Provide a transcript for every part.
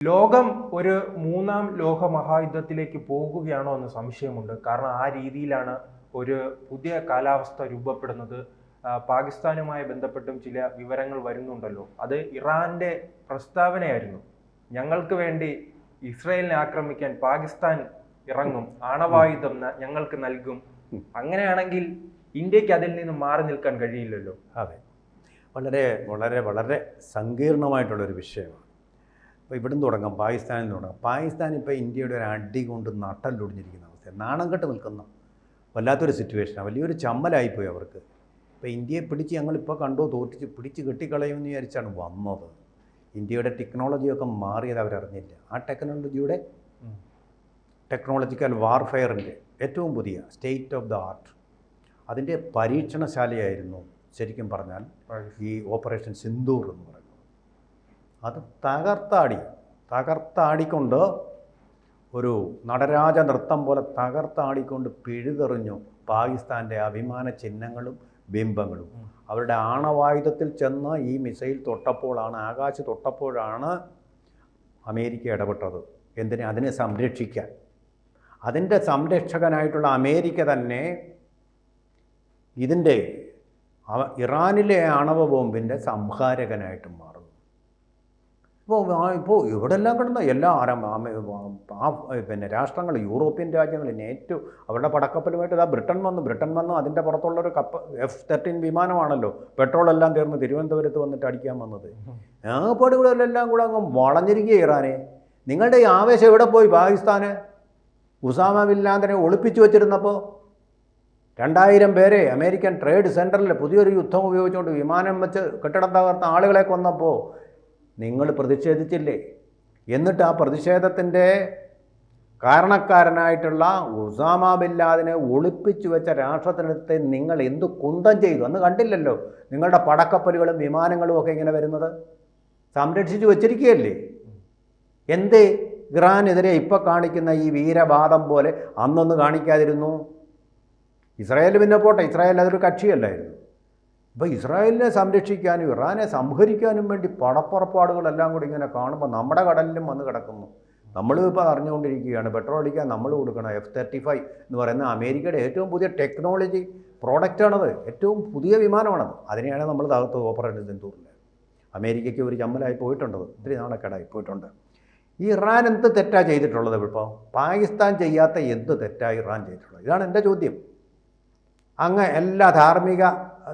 ലോകം ഒരു മൂന്നാം ലോക മഹായുദ്ധത്തിലേക്ക് പോകുകയാണോ എന്ന് സംശയമുണ്ട്. കാരണം ആ രീതിയിലാണ് ഒരു പുതിയ കാലാവസ്ഥ രൂപപ്പെടുന്നത്. പാകിസ്ഥാനുമായി ബന്ധപ്പെട്ടും ചില വിവരങ്ങൾ വരുന്നുണ്ടല്ലോ. അത് ഇറാന്റെ പ്രസ്താവനയായിരുന്നു. ഞങ്ങൾക്ക് വേണ്ടി ഇസ്രയേലിനെ ആക്രമിക്കാൻ പാകിസ്ഥാൻ ഇറങ്ങും. ആണവായുധം ഞങ്ങൾക്ക് നൽകും. അങ്ങനെയാണെങ്കിൽ ഇന്ത്യയ്ക്ക് അതിൽ നിന്ന് മാറി നിൽക്കാൻ കഴിയില്ലല്ലോ. അതെ. വളരെ വളരെ വളരെ സങ്കീർണമായിട്ടുള്ളൊരു വിഷയമാണ്. അപ്പോൾ ഇവിടുന്ന് തുടങ്ങാം പാകിസ്ഥാനിൽ നിന്ന് തുടങ്ങാം. പാകിസ്ഥാൻ ഇപ്പോൾ ഇന്ത്യയുടെ ഒരു അടി കൊണ്ട് നട്ടല്ലൊടിഞ്ഞിരിക്കുന്ന അവസ്ഥ നാണം കെട്ട് നിൽക്കുന്ന. വല്ലാത്തൊരു സിറ്റുവേഷനാണ് വലിയൊരു ചമ്മലായിപ്പോയി അവർക്ക്. ഇപ്പോൾ ഇന്ത്യയെ പിടിച്ച് ഞങ്ങളിപ്പോൾ കണ്ടോ തോറ്റിച്ച് പിടിച്ച് കെട്ടിക്കളയുമെന്ന് വിചാരിച്ചാണ് വന്നത്. ഇന്ത്യയുടെ ടെക്നോളജിയൊക്കെ മാറിയത് അവരറിഞ്ഞില്ല. ആ ടെക്നോളജിയുടെ ടെക്നോളജിക്കൽ വാർഫെയറിന്റെ ഏറ്റവും പുതിയ സ്റ്റേറ്റ് ഓഫ് ദ ആർട്ട് അതിന്റെ പരീക്ഷണശാലയായിരുന്നു ശരിക്കും പറഞ്ഞാൽ ഈ ഓപ്പറേഷൻ സിന്ദൂർ എന്ന് പറയുന്നത്. അത് തകർത്താടി. തകർത്താടിക്കൊണ്ട് ഒരു നടരാജ നൃത്തം പോലെ തകർത്താടിക്കൊണ്ട് പിഴുതെറിഞ്ഞു പാകിസ്ഥാന്റെ അഭിമാന ചിഹ്നങ്ങളും ബിംബങ്ങളും. അവരുടെ ആണവായുധത്തിൽ ചെന്ന് ഈ മിസൈൽ തൊട്ടപ്പോഴാണ് ആകാശ് തൊട്ടപ്പോഴാണ് അമേരിക്ക ഇടപെട്ടത്. എന്തിനെ? അതിനെ സംരക്ഷിക്കാൻ. അതിന്റെ സംരക്ഷകനായിട്ടുള്ള അമേരിക്ക തന്നെ ഇതിന്റെ ഇറാനിലെ ആണവ ബോംബിന്റെ സംഹാരകനായിട്ട് മാറുന്നു ഇപ്പോൾ ഇപ്പോൾ എവിടെല്ലാം കിടന്ന എല്ലാ ആരം ആ പിന്നെ രാഷ്ട്രങ്ങൾ യൂറോപ്യൻ രാജ്യങ്ങൾ നേറ്റു അവരുടെ പടക്കപ്പലുമായിട്ട് ഇതാ ബ്രിട്ടൻ വന്നു. ബ്രിട്ടൻ വന്നു അതിന്റെ പുറത്തുള്ളൊരു കപ്പ എഫ് തേർട്ടീൻ വിമാനമാണല്ലോ. പെട്രോൾ എല്ലാം തീർന്ന് തിരുവനന്തപുരത്ത് വന്നിട്ട് അടിക്കാൻ വന്നത്. ആ എല്ലാം കൂടെ അങ്ങ് വളഞ്ഞിരിക്കുക ഇറാനെ. നിങ്ങളുടെ ഈ ആവേശം എവിടെ പോയി പാകിസ്ഥാന്? ഉസാമ ബിൻ ഒളിപ്പിച്ചു വെച്ചിരുന്നപ്പോൾ രണ്ടായിരം പേരെ അമേരിക്കൻ ട്രേഡ് സെന്ററിൽ പുതിയൊരു യുദ്ധം ഉപയോഗിച്ചുകൊണ്ട് വിമാനം വെച്ച് കെട്ടിടം തകർത്ത ആളുകളെ കൊന്നപ്പോൾ നിങ്ങൾ പ്രതിഷേധിച്ചില്ലേ? എന്നിട്ട് ആ പ്രതിഷേധത്തിന്റെ കാരണക്കാരനായിട്ടുള്ള ഉസാമ ബില്ലാദിനെ ലാദിനെ ഒളിപ്പിച്ചു വെച്ച രാഷ്ട്രത്തിനടുത്ത് നിങ്ങൾ എന്തു കുന്തം ചെയ്തു? അന്ന് കണ്ടില്ലല്ലോ നിങ്ങളുടെ പടക്കപ്പലുകളും വിമാനങ്ങളും ഒക്കെ ഇങ്ങനെ വരുന്നത്? സംരക്ഷിച്ചു വച്ചിരിക്കുകയല്ലേ? എന്തേ? ഇറാനെതിരെ ഇപ്പോൾ കാണിക്കുന്ന ഈ വീരവാദം പോലെ അന്നൊന്ന് കാണിക്കാതിരുന്നു? ഇസ്രായേൽ പിന്നെ പോട്ടെ ഇസ്രായേൽ അതൊരു കക്ഷിയല്ലായിരുന്നു. ഇപ്പോൾ ഇസ്രായേലിനെ സംരക്ഷിക്കാനും ഇറാനെ സംഹരിക്കാനും വേണ്ടി പണപ്പുറപ്പാടുകളെല്ലാം കൂടി ഇങ്ങനെ കാണുമ്പോൾ നമ്മുടെ കടലിലും വന്ന് കിടക്കുന്നു. നമ്മൾ ഇപ്പോൾ അറിഞ്ഞുകൊണ്ടിരിക്കുകയാണ്. പെട്രോൾ അടിക്കാൻ നമ്മൾ കൊടുക്കണം. എഫ് തേർട്ടി ഫൈവ് എന്ന് പറയുന്ന അമേരിക്കയുടെ ഏറ്റവും പുതിയ ടെക്നോളജി പ്രോഡക്റ്റാണത് ഏറ്റവും പുതിയ വിമാനമാണത്. അതിനെയാണ് നമ്മൾ തകർത്ത് ഓപ്പറേഷൻ സിന്ദൂറിൽ അമേരിക്കയ്ക്ക് ഒരു ചമ്മലായി പോയിട്ടുണ്ടത് ഒത്തിരി നാണക്കേടായി പോയിട്ടുണ്ട്. ഈ ഇറാൻ എന്ത് തെറ്റാണ് ചെയ്തിട്ടുള്ളത് ഇപ്പോൾ പാകിസ്ഥാൻ ചെയ്യാത്ത എന്ത് തെറ്റാ ഇറാൻ ചെയ്തിട്ടുള്ളത്? ഇതാണ് എന്റെ ചോദ്യം. അങ്ങ് എല്ലാ ധാർമ്മിക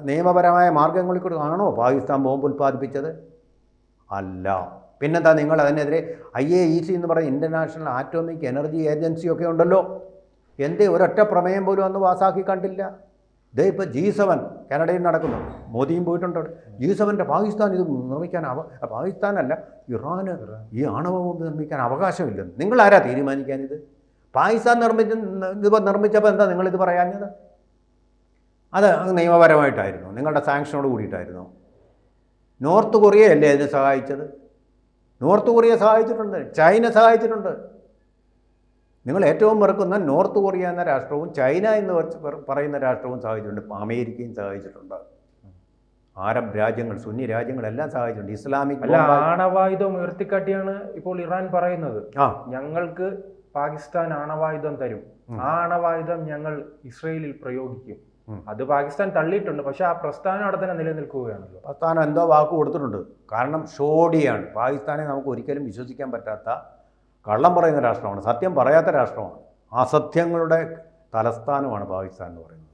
നിയമപരമായ മാർഗങ്ങളിൽ കൂടെ ആണോ പാകിസ്ഥാൻ ബോംബ് ഉൽപ്പാദിപ്പിച്ചത്? അല്ല. പിന്നെന്താ നിങ്ങൾ അതിനെതിരെ ഐ എ ഇ സി എന്ന് പറയുന്ന ഇന്റർനാഷണൽ ആറ്റോമിക് എനർജി ഏജൻസിയൊക്കെ ഉണ്ടല്ലോ. എന്തേ ഒരൊറ്റ പ്രമേയം പോലും അന്ന് പാസ്സാക്കി കണ്ടില്ല. ഇതേ ഇപ്പോൾ ജി സെവൻ കാനഡയിൽ നടക്കുന്നു. മോദിയും പോയിട്ടുണ്ട്. ജി സെവന്റെ പാകിസ്ഥാൻ ഇത് നിർമ്മിക്കാൻ അവ പാകിസ്ഥാനല്ല ഇറാന് ഈ ആണവ ബോംബ് നിർമ്മിക്കാൻ അവകാശമില്ലെന്ന്. നിങ്ങൾ ആരാ തീരുമാനിക്കാനിത്? പാകിസ്ഥാൻ നിർമ്മിച്ച ഇതിപ്പോൾ നിർമ്മിച്ചപ്പോൾ എന്താ നിങ്ങളിത് പറയാഞ്ഞത്? അത് നിയമപരമായിട്ടായിരുന്നു. നിങ്ങളുടെ സാങ്ഷനോട് കൂടിയിട്ടായിരുന്നു. നോർത്ത് കൊറിയയല്ലേ അതിനെ സഹായിച്ചത്? നോർത്ത് കൊറിയ സഹായിച്ചിട്ടുണ്ട്. ചൈന സഹായിച്ചിട്ടുണ്ട്. നിങ്ങൾ ഏറ്റവും വെറുക്കുന്ന നോർത്ത് കൊറിയ എന്ന രാഷ്ട്രവും ചൈന എന്ന് വച്ച് പറയുന്ന രാഷ്ട്രവും സഹായിച്ചിട്ടുണ്ട്. അമേരിക്കയും സഹായിച്ചിട്ടുണ്ട്. അറബ് രാജ്യങ്ങൾ സുന്നി രാജ്യങ്ങളെല്ലാം സഹായിച്ചിട്ടുണ്ട്. ഇസ്ലാമിക് അല്ല ആണവായുധം ഉയർത്തിക്കാട്ടിയാണ് ഇപ്പോൾ ഇറാൻ പറയുന്നത്. ആ. ഞങ്ങൾക്ക് പാകിസ്ഥാൻ ആണവായുധം തരും. ആ ആണവായുധം ഞങ്ങൾ ഇസ്രയേലിൽ പ്രയോഗിക്കും. അത് പാകിസ്ഥാൻ തള്ളിയിട്ടുണ്ട്. പക്ഷെ ആ പ്രസ്ഥാനം അവിടെ തന്നെ നിലനിൽക്കുകയാണല്ലോ. പ്രസ്ഥാനം എന്തോ വാക്ക് കൊടുത്തിട്ടുണ്ട്. കാരണം ഷോഡിയാണ്. പാകിസ്ഥാനെ നമുക്ക് ഒരിക്കലും വിശ്വസിക്കാൻ പറ്റാത്ത കള്ളം പറയുന്ന രാഷ്ട്രമാണ്. സത്യം പറയാത്ത രാഷ്ട്രമാണ്. അസത്യങ്ങളുടെ തലസ്ഥാനമാണ് പാകിസ്ഥാൻ എന്ന് പറയുന്നത്.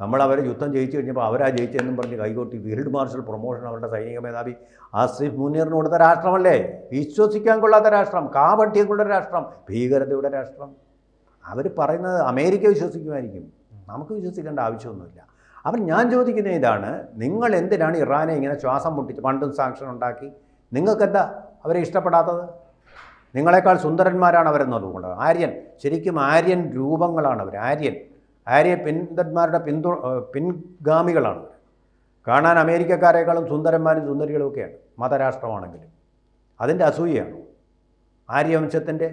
നമ്മൾ അവരെ യുദ്ധം ജയിച്ചു കഴിഞ്ഞപ്പോൾ അവരാ ജയിച്ചതെന്നും പറഞ്ഞ് കൈകോട്ടി ഫീൽഡ് മാർഷൽ പ്രൊമോഷൻ അവരുടെ സൈനിക മേധാവി ആസിഫ് മുനീറിന് കൊടുത്ത രാഷ്ട്രമല്ലേ? വിശ്വസിക്കാൻ കൊള്ളാത്ത രാഷ്ട്രം കാപട്യങ്ങളുടെ രാഷ്ട്രം ഭീകരതയുടെ രാഷ്ട്രം. അവർ പറയുന്നത് അമേരിക്ക വിശ്വസിക്കുമായിരിക്കും. നമുക്ക് വിശ്വസിക്കേണ്ട ആവശ്യമൊന്നുമില്ല. അപ്പം ഞാൻ ചോദിക്കുന്ന ഇതാണ് നിങ്ങൾ എന്തിനാണ് ഇറാനെ ഇങ്ങനെ ശ്വാസം മുട്ടിച്ച് പണ്ടും സാങ്ഷൻ ഉണ്ടാക്കി? നിങ്ങൾക്കെന്താ അവരെ ഇഷ്ടപ്പെടാത്തത്? നിങ്ങളെക്കാൾ സുന്ദരന്മാരാണ് അവരെന്നുള്ളത് ആര്യൻ ശരിക്കും ആര്യൻ രൂപങ്ങളാണ് അവർ ആര്യൻ ആര്യ പിന്തന്മാരുടെ പിന്തു പിൻഗാമികളാണ് കാണാൻ അമേരിക്കക്കാരെക്കാളും സുന്ദരന്മാരും സുന്ദരികളും ഒക്കെയാണ് മതരാഷ്ട്രമാണെങ്കിലും. അതിന്റെ അസൂയയാണോ? ആര്യവംശത്തിന്റെ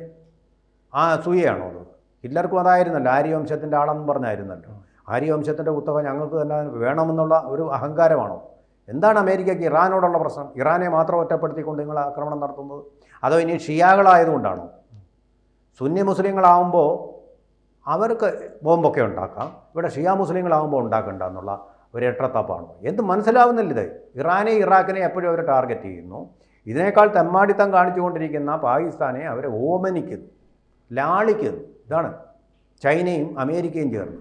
ആ അസൂയയാണോ അത്? ഹിറ്റ്ലർക്കും അതായിരുന്നല്ലോ ആര്യവംശത്തിന്റെ ആളെന്ന് പറഞ്ഞായിരുന്നല്ലോ. ആര്യവംശത്തിന്റെ കുത്തക ഞങ്ങൾക്ക് തന്നെ വേണമെന്നുള്ള ഒരു അഹങ്കാരമാണോ? എന്താണ് അമേരിക്കയ്ക്ക് ഇറാനോടുള്ള പ്രശ്നം? ഇറാനെ മാത്രം ഒറ്റപ്പെടുത്തിക്കൊണ്ട് നിങ്ങൾ ആക്രമണം നടത്തുന്നത്? അതോ ഇനി ഷിയാകളായതുകൊണ്ടാണോ? സുന്നി മുസ്ലിങ്ങളാവുമ്പോൾ അവർക്ക് ബോംബൊക്കെ ഉണ്ടാക്കാം. ഇവിടെ ഷിയാ മുസ്ലിങ്ങളാവുമ്പോൾ ഉണ്ടാക്കണ്ട എന്നുള്ള ഒരു എട്ടത്തപ്പാണ്? എന്ത് മനസ്സിലാവുന്നില്ല ഇത്. ഇറാനെ ഇറാഖിനെ എപ്പോഴും അവർ ടാർഗറ്റ് ചെയ്യുന്നു. ഇതിനേക്കാൾ തെമ്മാടിത്തം കാണിച്ചുകൊണ്ടിരിക്കുന്ന പാകിസ്ഥാനെ അവരെ ഓമനിക്കുന്നു ലാളിക്കുന്നു. ഇതാണ്. ചൈനയും അമേരിക്കയും ചേർന്ന്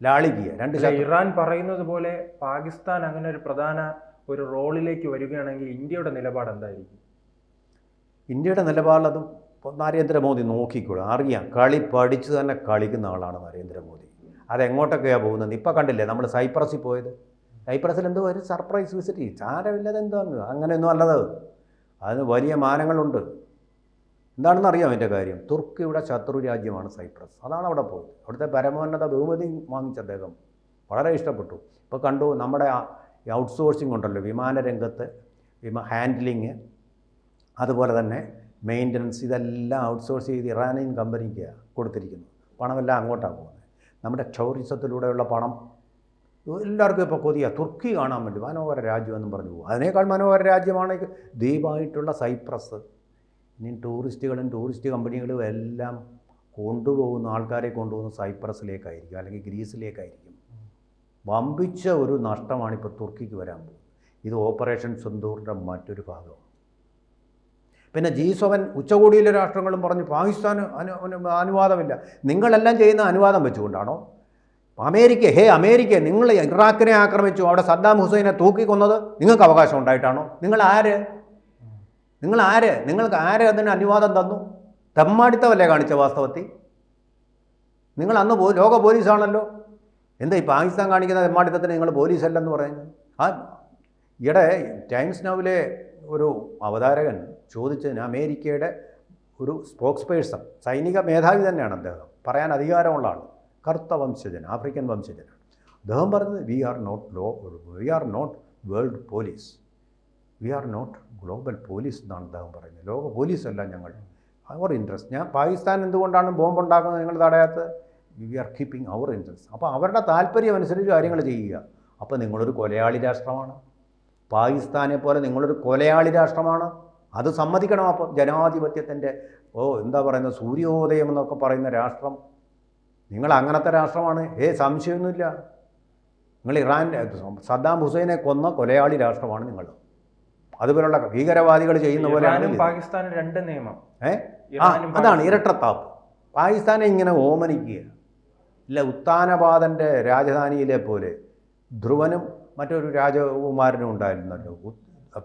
ലാളിക്കുക രണ്ട് ഇറാൻ പറയുന്നത് പോലെ പാകിസ്ഥാൻ അങ്ങനെ ഒരു പ്രധാന ഒരു റോളിലേക്ക് വരികയാണെങ്കിൽ ഇന്ത്യയുടെ നിലപാട് എന്തായിരിക്കും? ഇന്ത്യയുടെ നിലപാടത് നരേന്ദ്രമോദി നോക്കിക്കോളൂ അറിയാം കളി പഠിച്ച് തന്നെ കളിക്കുന്ന ആളാണ് നരേന്ദ്രമോദി. അതെങ്ങോട്ടൊക്കെയാണ് പോകുന്നത്? ഇപ്പം കണ്ടില്ലേ നമ്മൾ സൈപ്രസിൽ പോയത്? സൈപ്രസിൽ എന്തോ ഒരു സർപ്രൈസ് വിസിറ്റ് ചെയ്യും എന്തോ അങ്ങനെയൊന്നും അല്ലത്. അതിന് വലിയ മാനങ്ങളുണ്ട്. എന്താണെന്ന് അറിയാം എന്റെ കാര്യം. തുർക്കിയുടെ ശത്രു രാജ്യമാണ് സൈപ്രസ്. അതാണ് അവിടെ പോയത്. അവിടുത്തെ പരമോന്നത ബഹുമതി വാങ്ങിച്ച അദ്ദേഹം വളരെ ഇഷ്ടപ്പെട്ടു. ഇപ്പോൾ കണ്ടു നമ്മുടെ ഔട്ട്സോഴ്സിംഗ് ഉണ്ടല്ലോ വിമാനരംഗത്ത് വിമ ഹാൻഡ്ലിങ് അതുപോലെ തന്നെ മെയിന്റനൻസ് ഇതെല്ലാം ഔട്ട്സോഴ്സ് ചെയ്ത് ഇറാനിയൻ കമ്പനിക്ക് കൊടുത്തിരിക്കുന്നു. പണമെല്ലാം അങ്ങോട്ടാണ് പോകുന്നത്. നമ്മുടെ ടൂറിസത്തിലൂടെയുള്ള പണം എല്ലാവർക്കും ഇപ്പോൾ കൊതിയ. തുർക്കി കാണാൻ വേണ്ടി മനോഹര രാജ്യമെന്നും പറഞ്ഞു പോകും. അതിനേക്കാൾ മനോഹര രാജ്യമാണ് ദ്വീപായിട്ടുള്ള സൈപ്രസ്. ഇനി ടൂറിസ്റ്റുകളും ടൂറിസ്റ്റ് കമ്പനികളും എല്ലാം കൊണ്ടുപോകുന്ന ആൾക്കാരെ കൊണ്ടുപോകുന്ന സൈപ്രസിലേക്കായിരിക്കും അല്ലെങ്കിൽ ഗ്രീസിലേക്കായിരിക്കും. വമ്പിച്ച ഒരു നഷ്ടമാണ് ഇപ്പോൾ തുർക്കിക്ക് വരാൻ പോകുന്നത്. ഇത് ഓപ്പറേഷൻ സിന്ദൂറിന്റെ മറ്റൊരു ഭാഗമാണ്. പിന്നെ ജി സെവൻ ഉച്ചകോടിയിലെ രാഷ്ട്രങ്ങളും പറഞ്ഞു പാകിസ്ഥാന് അനു അനു- അനുവാദമില്ല. നിങ്ങളെല്ലാം ചെയ്യുന്ന അനുവാദം വെച്ചുകൊണ്ടാണോ? അമേരിക്ക ഹേ അമേരിക്ക നിങ്ങൾ ഇറാഖിനെ ആക്രമിച്ചു അവിടെ സദ്ദാം ഹുസൈനെ തൂക്കിക്കൊന്നത് നിങ്ങൾക്ക് അവകാശം ഉണ്ടായിട്ടാണോ? നിങ്ങൾ ആര്? നിങ്ങൾ ആര്? നിങ്ങൾക്ക് ആര് അതിന് അനുവാദം തന്നു? തെമ്മാടിത്തമല്ലേ കാണിച്ച വാസ്തവത്തിൽ? നിങ്ങൾ അന്ന് പോ ലോക പോലീസാണല്ലോ. എന്താ ഈ പാകിസ്ഥാൻ കാണിക്കുന്ന തെമ്മാടിത്തത്തിന് നിങ്ങൾ പോലീസല്ലെന്ന് പറയുന്നു ആ ഈയിടെ ടൈംസ് നൗവിലെ ഒരു അവതാരകൻ ചോദിച്ചതിന് അമേരിക്കയുടെ ഒരു സ്പോക്സ് പേഴ്സൺ സൈനിക മേധാവി തന്നെയാണ് അദ്ദേഹം. പറയാൻ അധികാരമുള്ള ആൾ കറുത്ത വംശജൻ ആഫ്രിക്കൻ വംശജനാണ്. അദ്ദേഹം പറഞ്ഞത് we are not law we are not world police we are not global police എന്നാണ് അദ്ദേഹം പറയുന്നത്. ലോക പോലീസ് അല്ല ഞങ്ങൾ. അവർ ഇൻട്രസ്റ്റ് ഞാൻ പാകിസ്ഥാൻ എന്തുകൊണ്ടാണ് ബോംബ് ഉണ്ടാക്കുന്നത് നിങ്ങൾ തടയാത്തത്? We are keeping our interest അപ്പോൾ അവരുടെ താല്പര്യം അനുസരിച്ച് കാര്യങ്ങൾ ചെയ്യുക. അപ്പോൾ നിങ്ങളൊരു കൊലയാളി രാഷ്ട്രമാണ്. പാകിസ്ഥാനെ പോലെ നിങ്ങളൊരു കൊലയാളി രാഷ്ട്രമാണ്. അത് സമ്മതിക്കണം അപ്പോൾ ജനാധിപത്യത്തിന്റെ ഓ എന്താ പറയുന്നത്? സൂര്യോദയം എന്നൊക്കെ പറയുന്ന രാഷ്ട്രം. നിങ്ങൾ അങ്ങനത്തെ രാഷ്ട്രമാണ്. ഏ സംശയമൊന്നുമില്ല. നിങ്ങൾ ഇറാൻ സദ്ദാം ഹുസൈനെ കൊന്ന കൊലയാളി രാഷ്ട്രമാണ് നിങ്ങൾ. അതുപോലുള്ള ഭീകരവാദികൾ ചെയ്യുന്ന പോലെയാണ് പാകിസ്ഥാൻ പാകിസ്ഥാനും രണ്ട് നിയമം. ഏ? ആ അതാണ് ഇരട്ടത്താപ്പ്. പാകിസ്ഥാനെ ഇങ്ങനെ ഓമനിക്കുക. ഇല്ല ഉത്താനപാതന്റെ രാജധാനിയിലെ പോലെ ധ്രുവനും മറ്റൊരു രാജകുമാരനും ഉണ്ടായിരുന്നല്ലോ.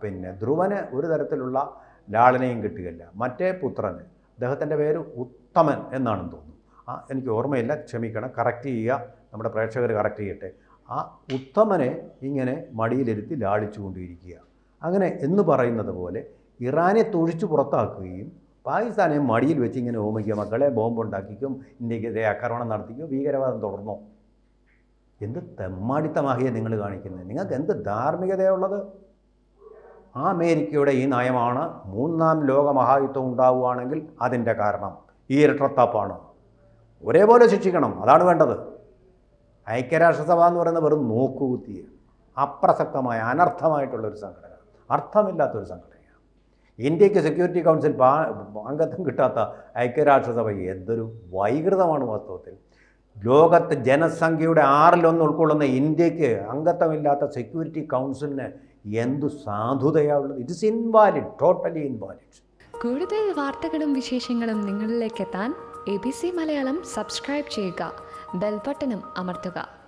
പിന്നെ ധ്രുവന് ഒരു തരത്തിലുള്ള ലാളനയും കിട്ടുകയില്ല. മറ്റേ പുത്രന് അദ്ദേഹത്തിന്റെ പേര് ഉത്തമൻ എന്നാണെന്ന് തോന്നുന്നു. ആ എനിക്ക് ഓർമ്മയില്ല. ക്ഷമിക്കണം. കറക്റ്റ് ചെയ്യുക. നമ്മുടെ പ്രേക്ഷകർ കറക്റ്റ് ചെയ്യട്ടെ. ആ ഉത്തമനെ ഇങ്ങനെ മടിയിലിരുത്തി ലാളിച്ചുകൊണ്ടിരിക്കുക. അങ്ങനെ എന്ന് പറയുന്നത് പോലെ ഇറാനെ തൊഴിച്ചു പുറത്താക്കുകയും പാകിസ്ഥാനെ മടിയിൽ വെച്ച് ഇങ്ങനെ ഓമിക്കുക മക്കളെ ബോംബ് ഉണ്ടാക്കിക്കും ഇന്ത്യക്കെതിരെ ആക്രമണം നടത്തിക്കും ഭീകരവാദം തുടർന്നോ? എന്ത് തെമ്മാടിത്തമാകിയ നിങ്ങൾ കാണിക്കുന്നത്? നിങ്ങൾക്ക് എന്ത് ധാർമ്മികതയുള്ളത്? ആ അമേരിക്കയുടെ ഈ നയമാണ് മൂന്നാം ലോക മഹായുദ്ധം ഉണ്ടാവുകയാണെങ്കിൽ അതിന്റെ കാരണം. ഈ ഇരട്ടത്താപ്പാണ്. ഒരേപോലെ ശിക്ഷിക്കണം. അതാണ് വേണ്ടത്. ഐക്യരാഷ്ട്രസഭ എന്ന് പറയുന്നത് വെറും നോക്കുകുത്തിയ. അപ്രസക്തമായ അനർത്ഥമായിട്ടുള്ളൊരു സംഘടന. അർത്ഥമില്ലാത്തൊരു സംഘടനയാണ്. ഇന്ത്യയ്ക്ക് സെക്യൂരിറ്റി കൗൺസിൽ അംഗത്വം കിട്ടാത്ത ഐക്യരാഷ്ട്രസഭ എന്തൊരു വൈകൃതമാണ് വാസ്തവത്തിൽ. ലോകത്തെ ജനസംഖ്യയുടെ ആറിലൊന്ന് ഉൾക്കൊള്ളുന്ന ഇന്ത്യയ്ക്ക് അംഗത്വമില്ലാത്ത സെക്യൂരിറ്റി കൗൺസിലിന് എന്തു സാധുതയാണുള്ളത് it is invalid totally invalid കൂടുതൽ വാർത്തകളും വിശേഷങ്ങളും നിങ്ങളിലേക്ക് എത്താൻ A B C Malayalam subscribe ചെയ്യുക. ബെൽബട്ടനും അമർത്തുക.